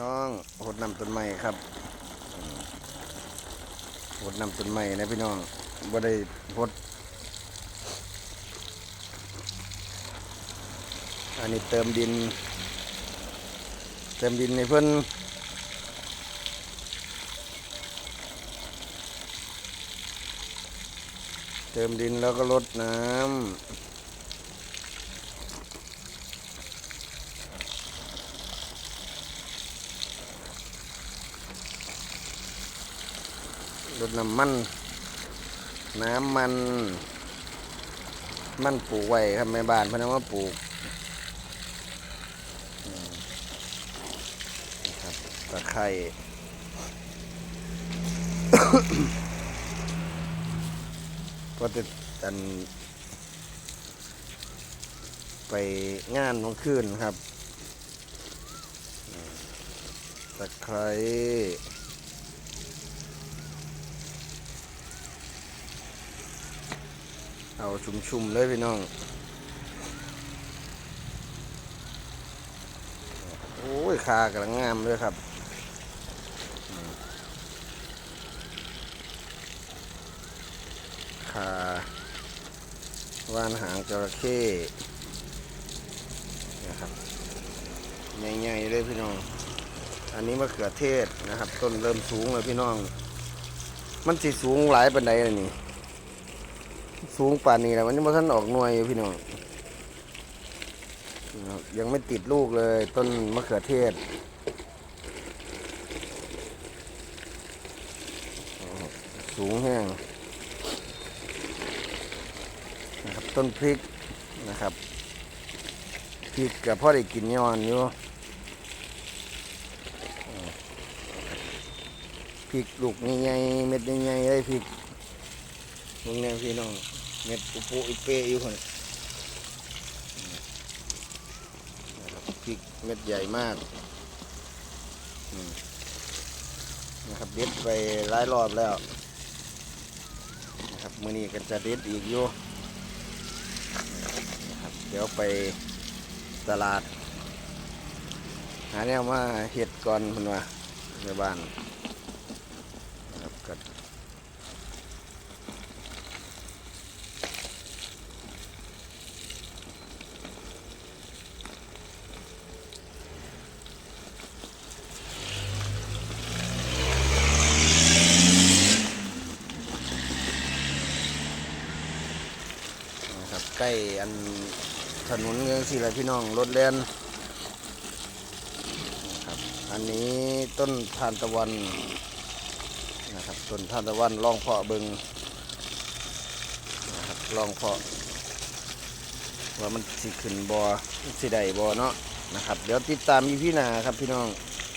น้องหดนำต้นไม้ครับหดนำต้นไม้นะพี่น้องบ่ได้หดอันนี้เติมดิน เติมดินในเพิ่อนเติมดินแล้วก็ลดน้ำ ลดน้ำมัน น้ำมัน มันปลูกไว้ครับแม่บ้านเพนเอามาปลูกครับตะไคร่ก็จะอัน ไปงานของคืนครับตะไคร่ เอาชุ่มๆเลยพี่น้อง โอ้ยคากำลังงามเลยครับคาว่านหางจระเข้นะครับใหญ่ๆเลยพี่น้อง อันนี้มะเขือเทศนะครับ ต้นเริ่มสูงเลยพี่น้อง มันสิสูงหลายปันไดเลยนี่ สูงป่านนี้แหล้วมันยังไม่ทันออกหน่วยอยู่พี่น้องนะครับยังไม่ติดลูกเลยต้นมะเขือเทศสูงแห้งนะครับต้นพริกนะครับพริกกับพ่อได้กินย้อนอยู่พริกลูกใหญ่ๆเม็ดใหญ่ๆเลยพริก พวกนี้พี่น้องเม็ดอุปุอุเปอยู่คนพริกเม็ดใหญ่มากนะครับเด็ดไปหลายรอบแล้วนะครับมือนี้ก็จะเด็ดอีกอยู่นะครับเดี๋ยวไปตลาด หาแนวมาเห็ดก่อนคุณว่าในบ้านนะครับก็ ครับใกล้อันถนนเงืองสี่แหละพี่น้องรถเล่นนะครับอันนี้ต้นทานตะวันนะครับต้นทานตะวันลองเพาะเบิงนะครับลองเพาะว่ามันสิขึ้นบอสิได้บอเนาะนะครับ เดี๋ยวติดตามอีพี่นาครับพี่น้อง